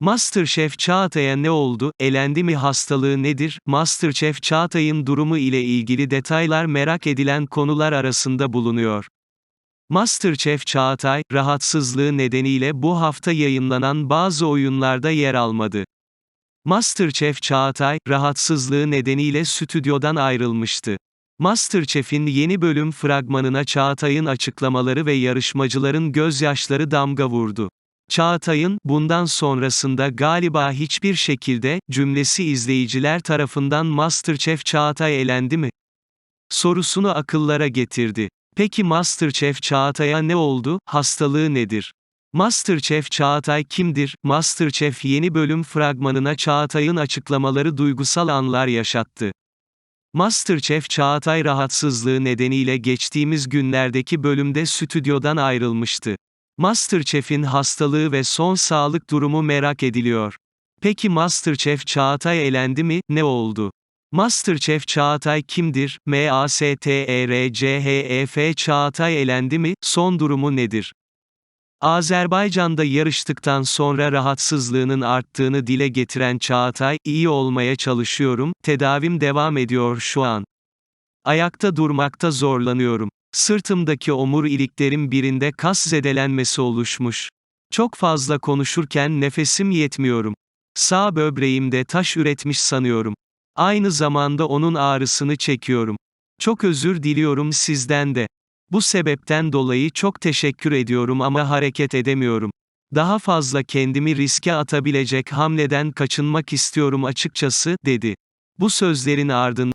Masterchef Çağatay'a ne oldu, elendi mi hastalığı nedir? Masterchef Çağatay'ın durumu ile ilgili detaylar merak edilen konular arasında bulunuyor. Masterchef Çağatay, rahatsızlığı nedeniyle bu hafta yayınlanan bazı oyunlarda yer almadı. Masterchef Çağatay, rahatsızlığı nedeniyle stüdyodan ayrılmıştı. Masterchef'in yeni bölüm fragmanına Çağatay'ın açıklamaları ve yarışmacıların gözyaşları damga vurdu. Çağatay'ın, bundan sonrasında galiba hiçbir şekilde, cümlesi izleyiciler tarafından Masterchef Çağatay elendi mi? Sorusunu akıllara getirdi. Peki Masterchef Çağatay'a ne oldu, hastalığı nedir? Masterchef Çağatay kimdir? Masterchef yeni bölüm fragmanına Çağatay'ın açıklamaları duygusal anlar yaşattı. Masterchef Çağatay rahatsızlığı nedeniyle geçtiğimiz günlerdeki bölümde stüdyodan ayrılmıştı. Masterchef'in hastalığı ve son sağlık durumu merak ediliyor. Peki Masterchef Çağatay elendi mi? Ne oldu? Masterchef Çağatay kimdir? M-A-S-T-E-R-C-H-E-F Çağatay elendi mi? Son durumu nedir? Azerbaycan'da yarıştıktan sonra rahatsızlığının arttığını dile getiren Çağatay, iyi olmaya çalışıyorum, tedavim devam ediyor şu an. Ayakta durmakta zorlanıyorum. Sırtımdaki omuriliklerim birinde kas zedelenmesi oluşmuş. Çok fazla konuşurken nefesim yetmiyorum. Sağ böbreğimde taş üretmiş sanıyorum. Aynı zamanda onun ağrısını çekiyorum. Çok özür diliyorum sizden de. Bu sebepten dolayı çok teşekkür ediyorum ama hareket edemiyorum. Daha fazla kendimi riske atabilecek hamleden kaçınmak istiyorum açıkçası, dedi. Bu sözlerin ardından